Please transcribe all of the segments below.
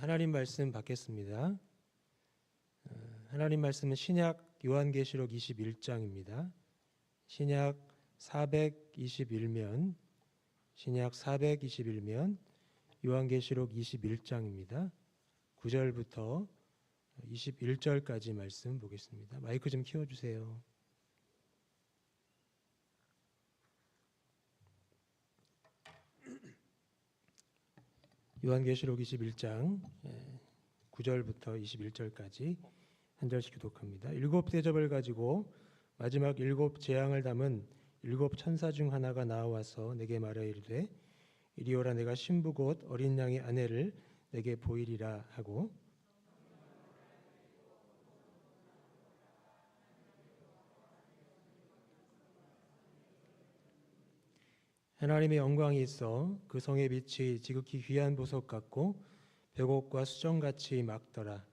하나님 말씀 받겠습니다. 어, 하나님 말씀은 신약 요한계시록 21장입니다. 신약 421면 신약 421면 요한계시록 21장입니다. 9절부터 21절까지 말씀 보겠습니다. 마이크 좀 키워 주세요. 요한계시록 21장 9절부터 21절까지 한 절씩 교독합니다. 일곱 대접을 가지고 마지막 일곱 재앙을 담은 일곱 천사 중 하나가 나와서 내게 말하 이르되 이리 오라 내가 신부 곧 어린 양의 아내를 내게 보이리라 하고 하나님의 영광이 있어 그 성의 빛이 지극히 귀한 보석 같고 벽옥과 수정같이 막더라.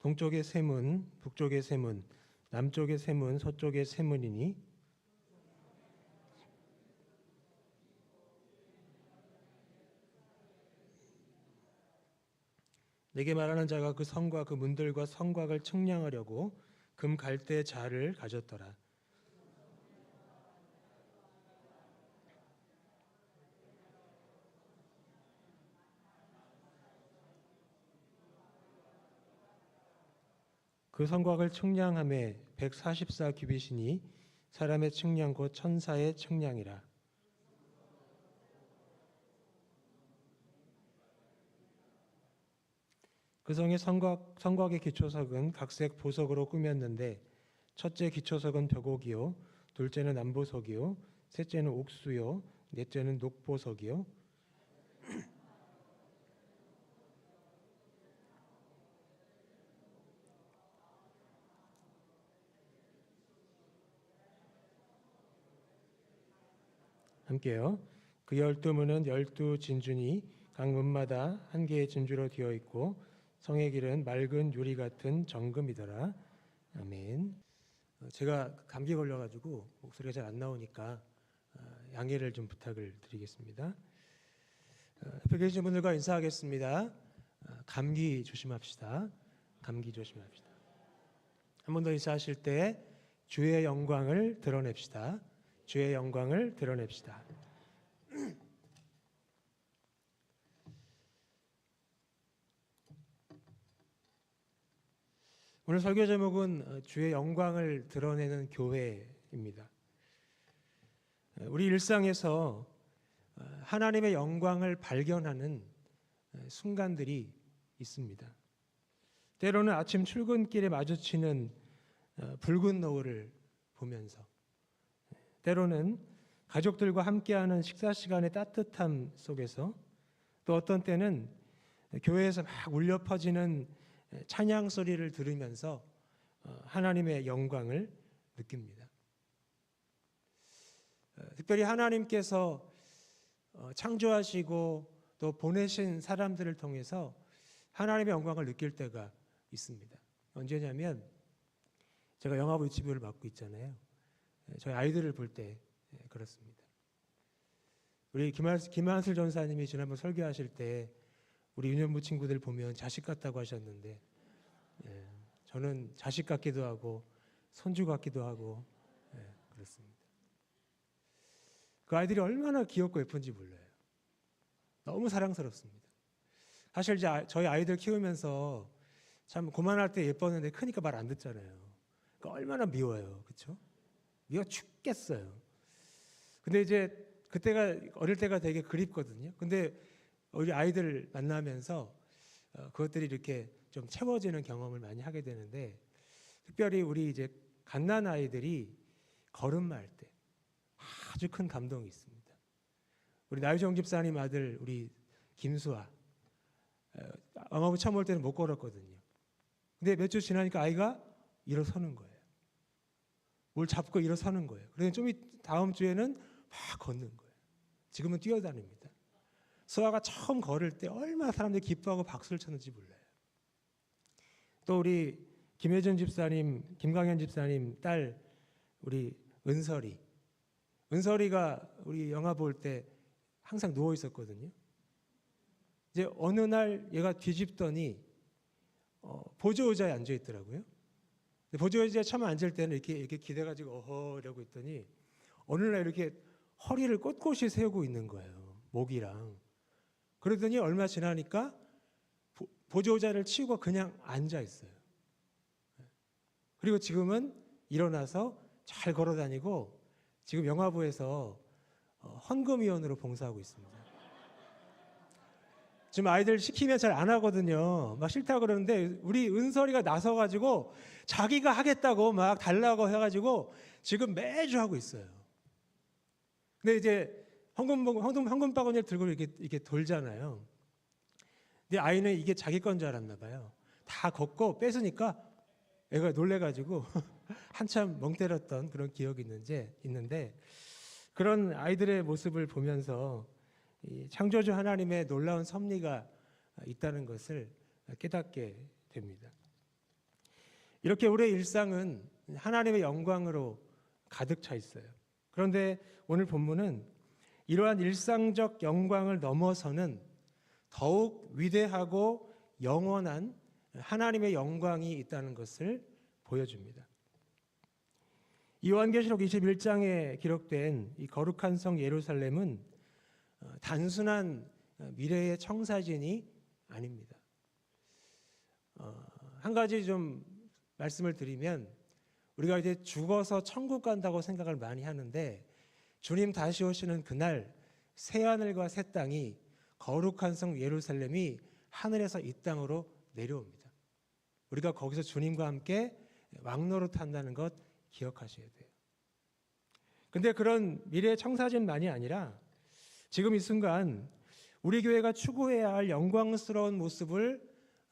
동쪽의 세문, 북쪽의 세문, 남쪽의 세문, 서쪽의 세문이니 내게 말하는 자가 그 성과 그 문들과 성곽을 측량하려고 금 갈대 자를 가졌더라. 그 성곽을 측량함에 144 규빗이니 사람의 측량 곧 천사의 측량이라. 그 성의 성곽, 성곽의 기초석은 각색 보석으로 꾸몄는데 첫째 기초석은 벽옥이요 둘째는 남보석이요 셋째는 옥수요 넷째는 녹보석이요 함께요. 그 열두 문은 열두 진주니 각 문마다 한 개의 진주로 되어 있고 성의 길은 맑은 유리 같은 정금이더라. 아멘. 어, 제가 감기 걸려가지고 목소리가 잘 안 나오니까 어, 양해를 좀 부탁을 드리겠습니다. 어, 옆에 계신 분들과 인사하겠습니다. 감기 조심합시다. 감기 조심합시다. 한 번 더 인사하실 때 주의 영광을 드러냅시다. 주의 영광을 드러냅시다. 오늘 설교 제목은 주의 영광을 드러내는 교회입니다. 우리 일상에서 하나님의 영광을 발견하는 순간들이 있습니다. 때로는 아침 출근길에 마주치는 붉은 노을을 보면서 때로는 가족들과 함께하는 식사 시간의 따뜻함 속에서 또 어떤 때는 교회에서 막 울려 퍼지는 찬양 소리를 들으면서 어, 하나님의 영광을 느낍니다. 어, 특별히 하나님께서 어, 창조하시고 또 보내신 사람들을 통해서 하나님의 영광을 느낄 때가 있습니다. 언제냐면 제가 영화부 유치부를 맡고 있잖아요. 예, 저희 아이들을 볼때 예, 그렇습니다. 우리 김한슬 전사님이 지난번 설교하실 때 우리 유년부 친구들 보면 자식 같다고 하셨는데 예, 저는 자식 같기도 하고 손주 같기도 하고 예, 그렇습니다. 그 아이들이 얼마나 귀엽고 예쁜지 몰라요. 너무 사랑스럽습니다. 사실 저희 아이들 키우면서 참 고만할 때 예뻤는데 크니까 말 안 듣잖아요. 그러니까 얼마나 미워요, 그렇죠? 미워 죽겠어요. 근데 이제 그때가 어릴 때가 되게 그립거든요. 근데 우리 아이들 만나면서 어, 그것들이 이렇게 좀 채워지는 경험을 많이 하게 되는데 특별히 우리 이제 갓난 아이들이 걸음마할 때 아주 큰 감동이 있습니다. 우리 나유정 집사님 아들 우리 김수아 엄마부 처음 올 때는 못 걸었거든요. 근데 몇 주 지나니까 아이가 일어서는 거예요. 뭘 잡고 일어서는 거예요. 그래서 좀 다음 주에는 막 걷는 거예요. 지금은 뛰어다닙니다. 수아가 처음 걸을 때 얼마나 사람들이 기뻐하고 박수를 쳤는지 몰라요. 또 우리 김혜준 집사님, 김광현 집사님 딸 우리 은설이 은설이가 우리 영화 볼 때 항상 누워 있었거든요. 이제 어느 날 얘가 뒤집더니 어, 보조 의자에 앉아 있더라고요. 보조 의자에 처음 앉을 때는 이렇게 이렇게 기대가지고 어허 이러고 있더니 어느 날 이렇게 허리를 꼿꼿이 세우고 있는 거예요. 목이랑. 그러더니 얼마 지나니까 보- 보조 의자를 치우고 그냥 앉아 있어요. 그리고 지금은 일어나서 잘 걸어 다니고 지금 영화부에서 어, 헌금위원으로 봉사하고 있습니다. 지금 아이들 시키면 잘 안 하거든요. 막 싫다 그러는데 우리 은설이가 나서 가지고 자기가 하겠다고 막 달라고 해 가지고 지금 매주 하고 있어요. 근데 이제 헌금 헌금 헌금 바구니를 들고 이렇게 이렇게 돌잖아요. 근데 아이는 이게 자기 건 줄 알았나 봐요. 다 걷고 뺏으니까 애가 놀래가지고 한참 멍 때렸던 그런 기억이 있는지 있는데 그런 아이들의 모습을 보면서 이 창조주 하나님의 놀라운 섭리가 있다는 것을 깨닫게 됩니다. 이렇게 우리의 일상은 하나님의 영광으로 가득 차 있어요. 그런데 오늘 본문은 이러한 일상적 영광을 넘어서는 더욱 위대하고 영원한 하나님의 영광이 있다는 것을 보여줍니다. 요한계시록 21장에 기록된 이 거룩한 성 예루살렘은 어, 단순한 어, 미래의 청사진이 아닙니다. 어, 한 가지 좀 말씀을 드리면 우리가 이제 죽어서 천국 간다고 생각을 많이 하는데 주님 다시 오시는 그날 새 하늘과 새 땅이 거룩한 성 예루살렘이 하늘에서 이 땅으로 내려옵니다. 우리가 거기서 주님과 함께 왕노릇 한다는 것 기억하셔야 돼요. 근데 그런 미래의 청사진만이 아니라 지금 이 순간 우리 교회가 추구해야 할 영광스러운 모습을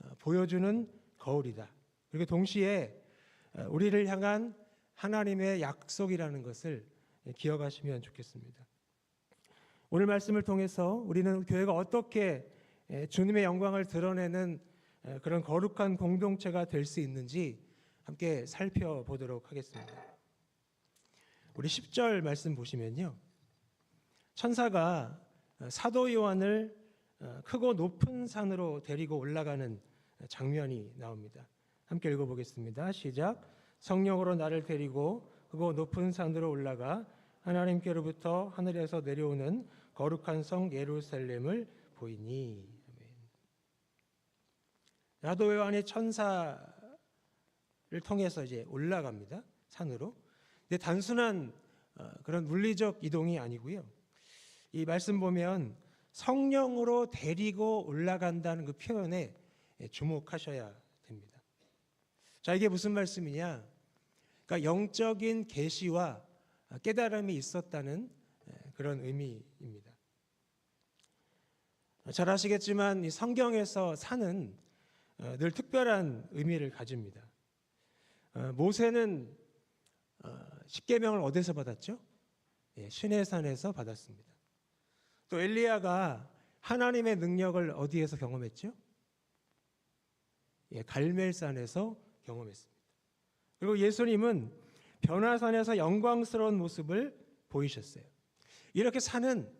어, 보여주는 거울이다. 그리고 동시에 어, 우리를 향한 하나님의 약속이라는 것을 기억하시면 좋겠습니다. 오늘 말씀을 통해서 우리는 교회가 어떻게 에, 주님의 영광을 드러내는 에, 그런 거룩한 공동체가 될 수 있는지 함께 살펴보도록 하겠습니다. 우리 10절 말씀 보시면요. 천사가 어, 사도 요한을 어, 크고 높은 산으로 데리고 올라가는 장면이 나옵니다. 함께 읽어보겠습니다. 시작. 성령으로 나를 데리고 크고 높은 산으로 올라가 하나님께로부터 하늘에서 내려오는 거룩한 성 예루살렘을 보이니. 사도 요한이 천사를 통해서 이제 올라갑니다. 산으로. 근데 단순한 어, 그런 물리적 이동이 아니고요. 이 말씀 보면 성령으로 데리고 올라간다는 그 표현에 주목하셔야 됩니다. 자, 이게 무슨 말씀이냐? 그러니까 영적인 계시와 깨달음이 있었다는 그런 의미입니다. 잘 아시겠지만 이 성경에서 산은 어, 늘 특별한 의미를 가집니다. 어, 모세는 어, 십계명을 어디서 받았죠? 예, 시내산에서 받았습니다. 또 엘리야가 하나님의 능력을 어디에서 경험했죠? 예, 갈멜산에서 경험했습니다. 그리고 예수님은 변화산에서 영광스러운 모습을 보이셨어요. 이렇게 산은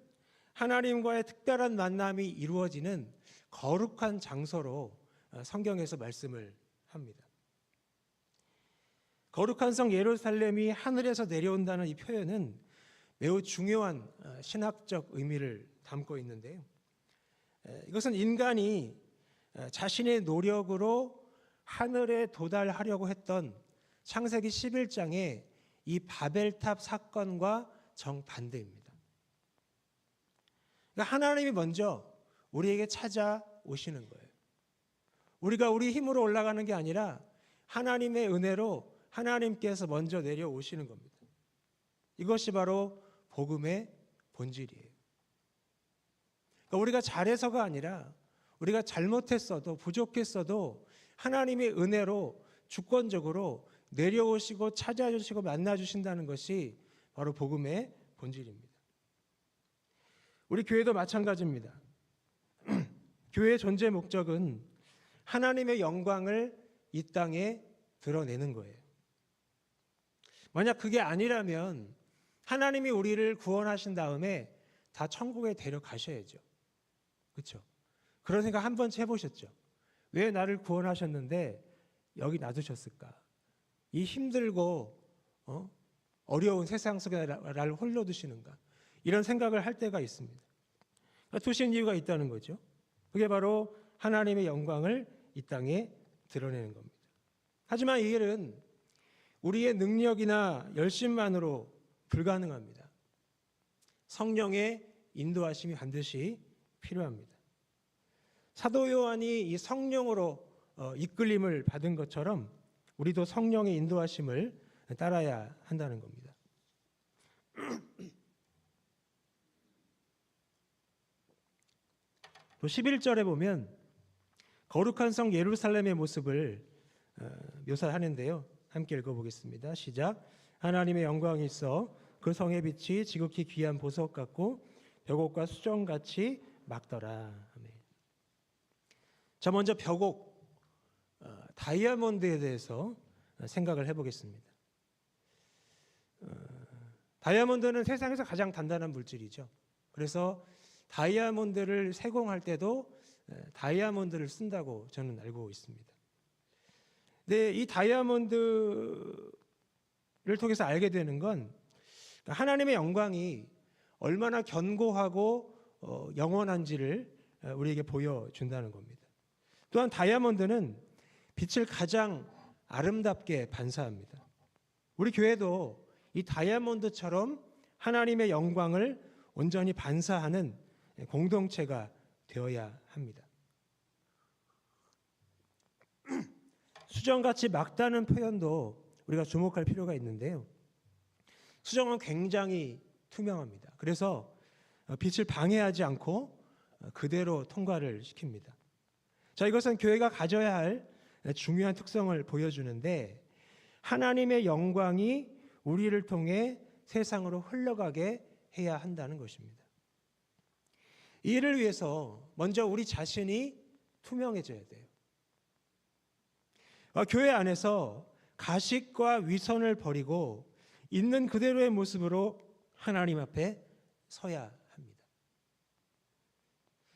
하나님과의 특별한 만남이 이루어지는 거룩한 장소로 어, 성경에서 말씀을 합니다. 거룩한 성 예루살렘이 하늘에서 내려온다는 이 표현은 매우 중요한 어, 신학적 의미를 담고 있는데요. 이것은 인간이 어, 자신의 노력으로 하늘에 도달하려고 했던 창세기 11장의 이 바벨탑 사건과 정반대입니다. 그러니까 하나님이 먼저 우리에게 찾아오시는 거예요. 우리가 우리 힘으로 올라가는 게 아니라 하나님의 은혜로 하나님께서 먼저 내려오시는 겁니다. 이것이 바로 복음의 본질이에요. 그러니까 우리가 잘해서가 아니라 우리가 잘못했어도 부족했어도 하나님의 은혜로 주권적으로 내려오시고 찾아주시고 만나주신다는 것이 바로 복음의 본질입니다. 우리 교회도 마찬가지입니다. 교회의 존재 목적은 하나님의 영광을 이 땅에 드러내는 거예요. 만약 그게 아니라면 하나님이 우리를 구원하신 다음에 다 천국에 데려가셔야죠. 그렇죠? 그런 생각 한 번쯤 해보셨죠? 왜 나를 구원하셨는데 여기 놔두셨을까? 이 힘들고 어? 어려운 세상 속에 나- 나를 홀로 두시는가? 이런 생각을 할 때가 있습니다. 그러니까 두신 이유가 있다는 거죠. 그게 바로 하나님의 영광을 이 땅에 드러내는 겁니다. 하지만 이 일은 우리의 능력이나 열심만으로 불가능합니다. 성령의 인도하심이 반드시 필요합니다. 사도 요한이 이 성령으로 어, 이끌림을 받은 것처럼 우리도 성령의 인도하심을 따라야 한다는 겁니다. 또 11절에 보면 거룩한 성 예루살렘의 모습을 어, 묘사하는데요. 함께 읽어보겠습니다. 시작. 하나님의 영광이 있어 그 성의 빛이 지극히 귀한 보석 같고 벽옥과 수정같이 막더라. 자 먼저 벽옥 어, 다이아몬드에 대해서 생각을 해보겠습니다. 어, 다이아몬드는 세상에서 가장 단단한 물질이죠. 그래서 다이아몬드를 세공할 때도 에, 다이아몬드를 쓴다고 저는 알고 있습니다. 네, 이 다이아몬드를 통해서 알게 되는 건 하나님의 영광이 얼마나 견고하고 어, 영원한지를 어, 우리에게 보여준다는 겁니다. 또한 다이아몬드는 빛을 가장 아름답게 반사합니다. 우리 교회도 이 다이아몬드처럼 하나님의 영광을 온전히 반사하는 공동체가 되어야 합니다. 수정같이 막다는 표현도 우리가 주목할 필요가 있는데요. 수정은 굉장히 투명합니다. 그래서 어, 빛을 방해하지 않고 어, 그대로 통과를 시킵니다. 자, 이것은 교회가 가져야 할 중요한 특성을 보여주는데 하나님의 영광이 우리를 통해 세상으로 흘러가게 해야 한다는 것입니다. 이를 위해서 먼저 우리 자신이 투명해져야 돼요. 어, 교회 안에서 가식과 위선을 버리고 있는 그대로의 모습으로 하나님 앞에 서야 합니다.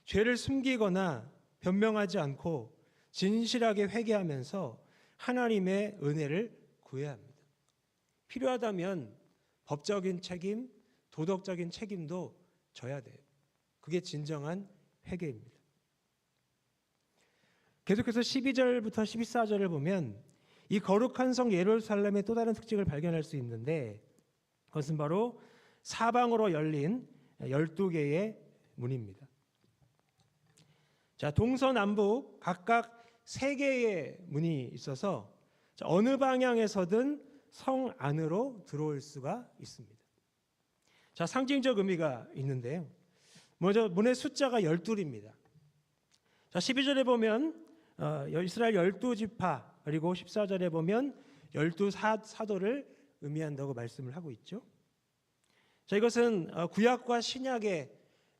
죄를 숨기거나 변명하지 않고 진실하게 회개하면서 하나님의 은혜를 구해야 합니다. 필요하다면 법적인 책임, 도덕적인 책임도 져야 돼요. 그게 진정한 회개입니다. 계속해서 12절부터 14절을 보면 이 거룩한 성 예루살렘의 또 다른 특징을 발견할 수 있는데 그것은 바로 사방으로 열린 12개의 문입니다. 자, 동서남북 각각 3개의 문이 있어서 어느 방향에서든 성 안으로 들어올 수가 있습니다. 자, 상징적 의미가 있는데요. 먼저 문의 숫자가 12입니다. 자, 12절에 보면 어, 이스라엘 열두 지파 그리고 14절에 보면 열두 사, 사도를 의미한다고 말씀을 하고 있죠. 자, 이것은 어, 구약과 신약의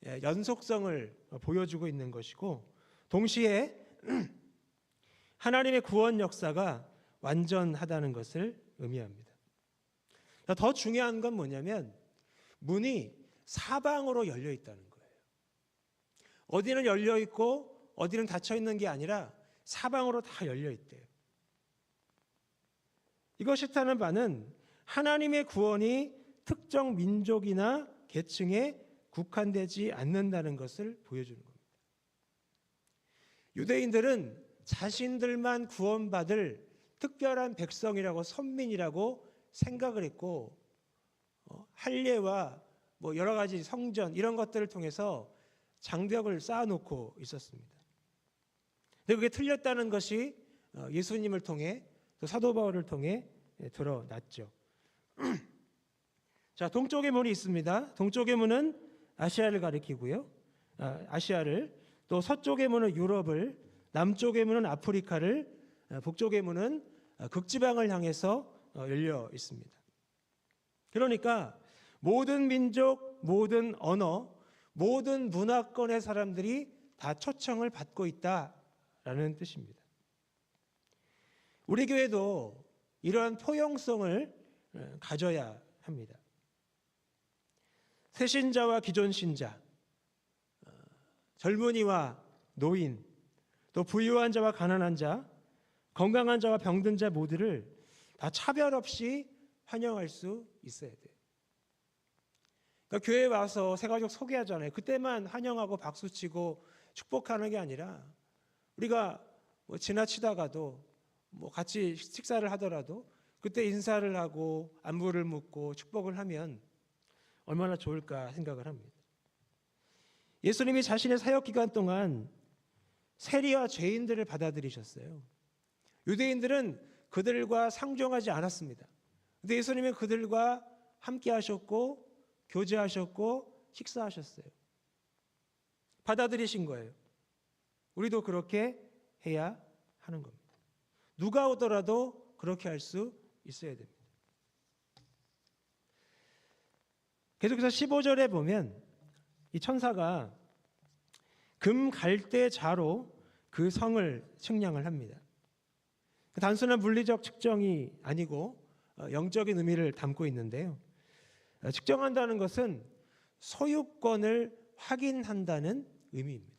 예, 연속성을 어, 보여주고 있는 것이고 동시에 하나님의 구원 역사가 완전하다는 것을 의미합니다. 자, 더 중요한 건 뭐냐면 문이 사방으로 열려 있다는 거예요. 어디는 열려 있고 어디는 닫혀 있는 게 아니라 사방으로 다 열려 있대요. 이것이 뜻하는 바는 하나님의 구원이 특정 민족이나 계층에 국한되지 않는다는 것을 보여주는 겁니다. 유대인들은 자신들만 구원받을 특별한 백성이라고 선민이라고 생각을 했고 어, 할례와 뭐 여러 가지 성전 이런 것들을 통해서 장벽을 쌓아놓고 있었습니다. 근데 그게 틀렸다는 것이 어, 예수님을 통해 또 사도 바울을 통해 예, 드러났죠. 자, 동쪽의 문이 있습니다. 동쪽의 문은 아시아를 가리키고요. 아, 아시아를 또 서쪽의 문은 유럽을 남쪽의 문은 아프리카를 아, 북쪽의 문은 아, 극지방을 향해서 어, 열려 있습니다. 그러니까 모든 민족, 모든 언어, 모든 문화권의 사람들이 다 초청을 받고 있다라는 뜻입니다. 우리 교회도 이러한 포용성을 어, 가져야 합니다. 새신자와 기존 신자, 어, 젊은이와 노인, 또 부유한 자와 가난한 자, 건강한 자와 병든 자 모두를 다 차별 없이 환영할 수 있어야 돼요. 그러니까 교회에 와서 새가족 소개하잖아요. 그때만 환영하고 박수치고 축복하는 게 아니라 우리가 뭐 지나치다가도 뭐 같이 식사를 하더라도 그때 인사를 하고 안부를 묻고 축복을 하면 얼마나 좋을까 생각을 합니다. 예수님이 자신의 사역 기간 동안 세리와 죄인들을 받아들이셨어요. 유대인들은 그들과 상종하지 않았습니다. 근데 예수님은 그들과 함께 하셨고 교제하셨고 식사하셨어요. 받아들이신 거예요. 우리도 그렇게 해야 하는 겁니다. 누가 오더라도 그렇게 할 수 있어야 됩니다. 계속해서 15절에 보면 이 천사가 금 갈대 자로 그 성을 측량을 합니다. 단순한 물리적 측정이 아니고 어, 영적인 의미를 담고 있는데요. 어, 측정한다는 것은 소유권을 확인한다는 의미입니다.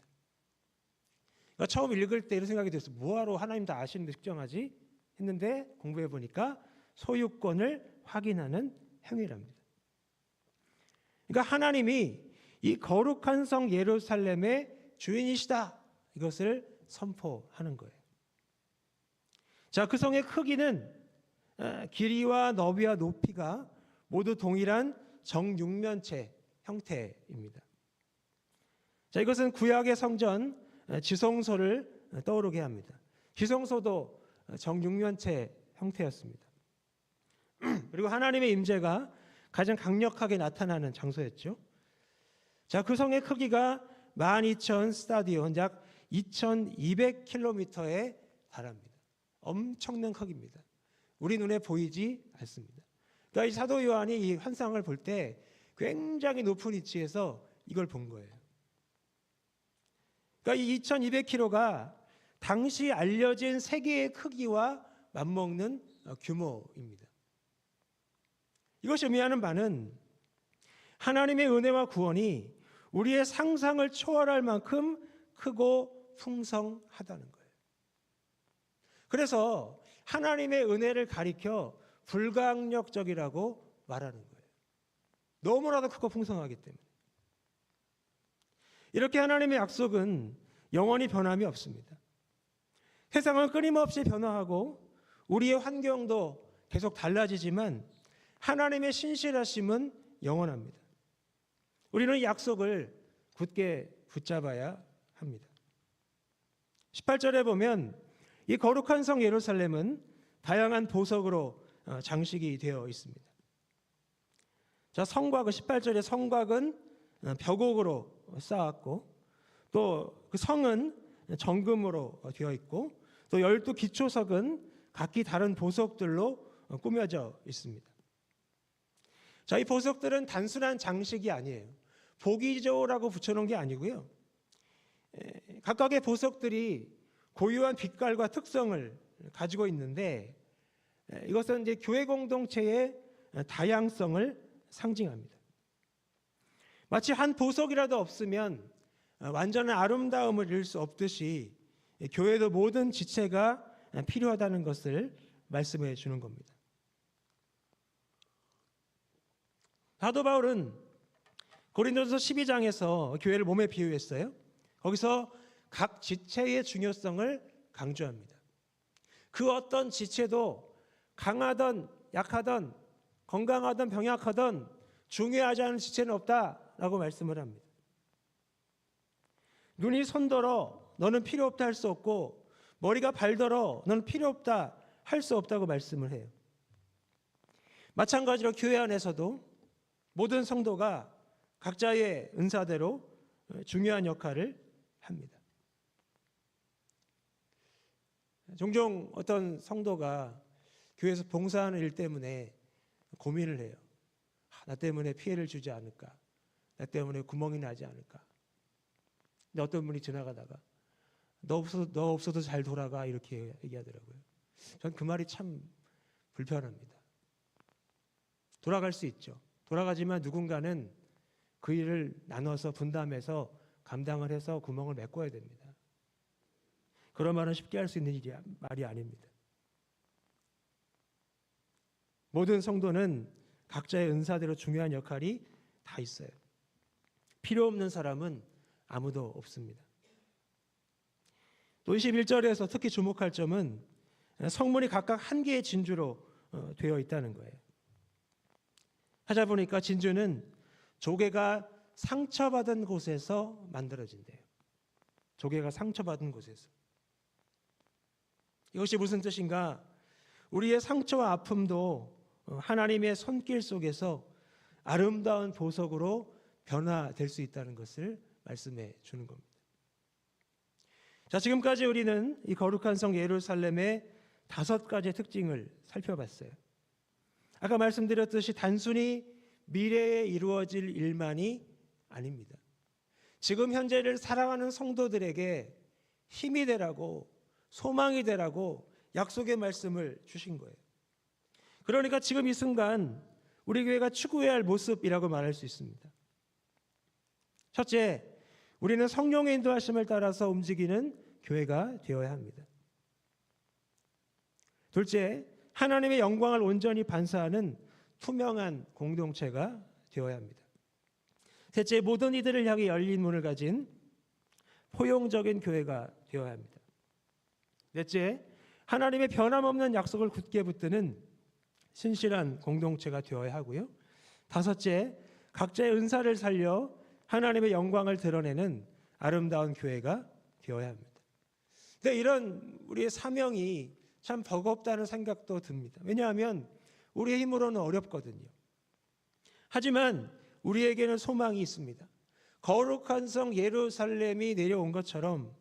처음 읽을 때 이런 생각이 들었어요. 뭐하러 하나님 다 아시는데 측정하지? 했는데 공부해 보니까 소유권을 확인하는 행위랍니다. 그러니까 하나님이 이 거룩한 성 예루살렘의 주인이시다. 이것을 선포하는 거예요. 자, 그 성의 크기는 어, 길이와 너비와 높이가 모두 동일한 정육면체 형태입니다. 자, 이것은 구약의 성전 어, 지성소를 떠오르게 합니다. 지성소도 정육면체 형태였습니다. 그리고 하나님의 임재가 가장 강력하게 나타나는 장소였죠. 자, 그 성의 크기가 12,000 스타디온 약 2,200km에 달합니다. 엄청난 크기입니다. 우리 눈에 보이지 않습니다. 그러니까 이 사도 요한이 이 환상을 볼 때 굉장히 높은 위치에서 이걸 본 거예요. 그러니까 이 2,200km가 당시 알려진 세계의 크기와 맞먹는 어, 규모입니다. 이것이 의미하는 바는 하나님의 은혜와 구원이 우리의 상상을 초월할 만큼 크고 풍성하다는 거예요. 그래서 하나님의 은혜를 가리켜 불강력적이라고 말하는 거예요. 너무나도 크고 풍성하기 때문에. 이렇게 하나님의 약속은 영원히 변함이 없습니다. 세상은 끊임없이 변화하고 우리의 환경도 계속 달라지지만 하나님의 신실하심은 영원합니다. 우리는 이 약속을 굳게 붙잡아야 합니다. 18절에 보면 이 거룩한 성 예루살렘은 다양한 보석으로 어, 장식이 되어 있습니다. 자, 성곽은 18절에 성곽은 어, 벽옥으로 쌓았고 또 그 성은 정금으로 되어 있고 또 열두 기초석은 각기 다른 보석들로 어, 꾸며져 있습니다. 자, 이 보석들은 단순한 장식이 아니에요. 보기조라고 붙여놓은 게 아니고요. 각각의 보석들이 고유한 빛깔과 특성을 가지고 있는데 이것은 이제 교회 공동체의 다양성을 상징합니다. 마치 한 보석이라도 없으면 완전한 아름다움을 이룰 수 없듯이 교회도 모든 지체가 필요하다는 것을 말씀해 주는 겁니다. 사도 바울은 고린도서 12장에서 교회를 몸에 비유했어요. 거기서 각 지체의 중요성을 강조합니다. 그 어떤 지체도 강하던 약하던 건강하던 병약하던 중요하지 않은 지체는 없다라고 말씀을 합니다. 눈이 손더러 너는 필요 없다 할 수 없고 머리가 발더러 너는 필요 없다 할 수 없다고 말씀을 해요. 마찬가지로 교회 안에서도 모든 성도가 각자의 은사대로 중요한 역할을 합니다. 종종 어떤 성도가 교회에서 봉사하는 일 때문에 고민을 해요. 아, 나 때문에 피해를 주지 않을까? 나 때문에 구멍이 나지 않을까? 근데 어떤 분이 지나가다가 너 없어도 너 없어도 잘 돌아가 이렇게 얘기하더라고요. 전 그 말이 참 불편합니다. 돌아갈 수 있죠. 돌아가지만 누군가는 그 일을 나눠서 분담해서 감당을 해서 구멍을 메꿔야 됩니다. 그런 말은 쉽게 할 수 있는 일이 말이 아닙니다. 모든 성도는 각자의 은사대로 중요한 역할이 다 있어요. 필요 없는 사람은 아무도 없습니다. 또 21절에서 특히 주목할 점은 성문이 각각 한 개의 진주로 어, 되어 있다는 거예요. 하자 보니까 진주는 조개가 상처받은 곳에서 만들어진대요. 조개가 상처받은 곳에서. 이것이 무슨 뜻인가? 우리의 상처와 아픔도 어, 하나님의 손길 속에서 아름다운 보석으로 변화될 수 있다는 것을 말씀해 주는 겁니다. 자, 지금까지 우리는 이 거룩한 성 예루살렘의 다섯 가지 특징을 살펴봤어요. 아까 말씀드렸듯이 단순히 미래에 이루어질 일만이 아닙니다. 지금 현재를 살아가는 성도들에게 힘이 되라고 소망이 되라고 약속의 말씀을 주신 거예요. 그러니까 지금 이 순간 우리 교회가 추구해야 할 모습이라고 말할 수 있습니다. 첫째, 우리는 성령의 인도하심을 따라서 움직이는 교회가 되어야 합니다. 둘째, 하나님의 영광을 온전히 반사하는 투명한 공동체가 되어야 합니다. 셋째, 모든 이들을 향해 열린 문을 가진 포용적인 교회가 되어야 합니다. 넷째, 하나님의 변함없는 약속을 굳게 붙드는 신실한 공동체가 되어야 하고요. 다섯째, 각자의 은사를 살려 하나님의 영광을 드러내는 아름다운 교회가 되어야 합니다. 근데 이런 우리의 사명이 참 버겁다는 생각도 듭니다. 왜냐하면 우리의 힘으로는 어렵거든요. 하지만 우리에게는 소망이 있습니다. 거룩한 성 예루살렘이 내려온 것처럼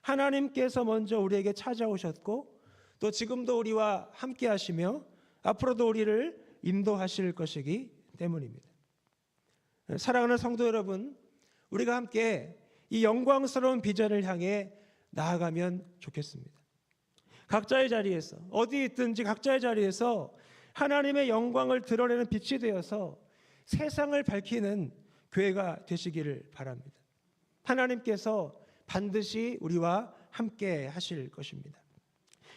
하나님께서 먼저 우리에게 찾아오셨고 또 지금도 우리와 함께 하시며 앞으로도 우리를 인도하실 것이기 때문입니다. 사랑하는 성도 여러분, 우리가 함께 이 영광스러운 비전을 향해 나아가면 좋겠습니다. 각자의 자리에서 어디 있든지 각자의 자리에서 하나님의 영광을 드러내는 빛이 되어서 세상을 밝히는 교회가 되시기를 바랍니다. 하나님께서 반드시 우리와 함께 하실 것입니다.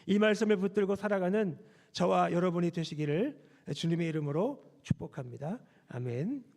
이 말씀을 붙들고 살아가는 저와 여러분이 되시기를 주님의 이름으로 축복합니다. 아멘.